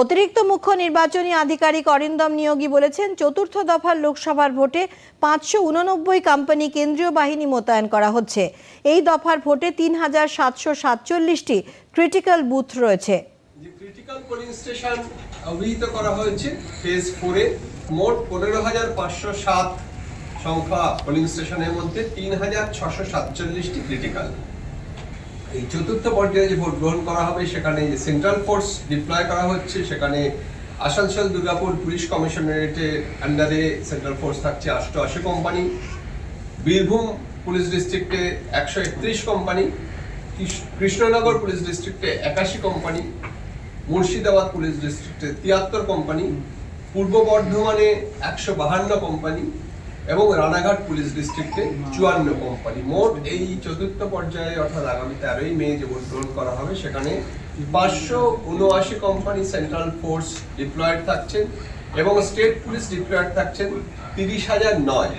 অতিরিক্ত মুখ্য নির্বাচনী আধিকারিক অরিন্দম নিয়োগী বলেছেন, চতুর্থ দফার লোকসভার ভোটে পাঁচশো উননব্বই কোম্পানি কেন্দ্রীয় বাহিনী মোতায়েন করা হচ্ছে। এই দফার ভোটে তিন হাজার সাতশো সাতচল্লিশটি ক্রিটিক্যাল বুথ রয়েছে। ক্রিটিক্যাল পোলিং স্টেশন অভিহিত করা হয়েছে ফেজ ফোরে মোট পনেরো হাজার পাঁচশো সাত সংখ্যা পোলিং স্টেশনের মধ্যে তিন হাজার ছশো সাতচল্লিশটি ক্রিটিক্যাল এই চতুর্থ পর্যায়ে যে ভোট গ্রহণ করা হবে, সেখানে সেন্ট্রাল ফোর্স ডিপ্লয় করা হচ্ছে, সেখানে আসানসোল, দুর্গাপুর পুলিশ কমিশনারেটের আন্ডারে সেন্ট্রাল ফোর্স থাকছে আটশো আশি কোম্পানি বীরভূম পুলিশ ডিস্ট্রিক্টে একশো একত্রিশ কোম্পানি কৃষ্ণনগর পুলিশ ডিস্ট্রিক্টে একাশি কোম্পানি মুর্শিদাবাদ পুলিশ ডিস্ট্রিক্টে তিয়াত্তর কোম্পানি পূর্ব বর্ধমানে একশো বাহান্ন কোম্পানি এবং রানাঘাট পুলিশ ডিস্ট্রিক্টে চুয়ান্ন কোম্পানি মোট এই চতুর্থ পর্যায়ে, অর্থাৎ আগামী তেরোই মে যে গ্রহণ করা হবে, সেখানে পাঁচশো উনআশি কোম্পানি সেন্ট্রাল ফোর্স ডিপ্লয়েড থাকছেন এবং স্টেট পুলিশ ডিপ্লয়েড থাকছেন তিরিশ হাজার নয়।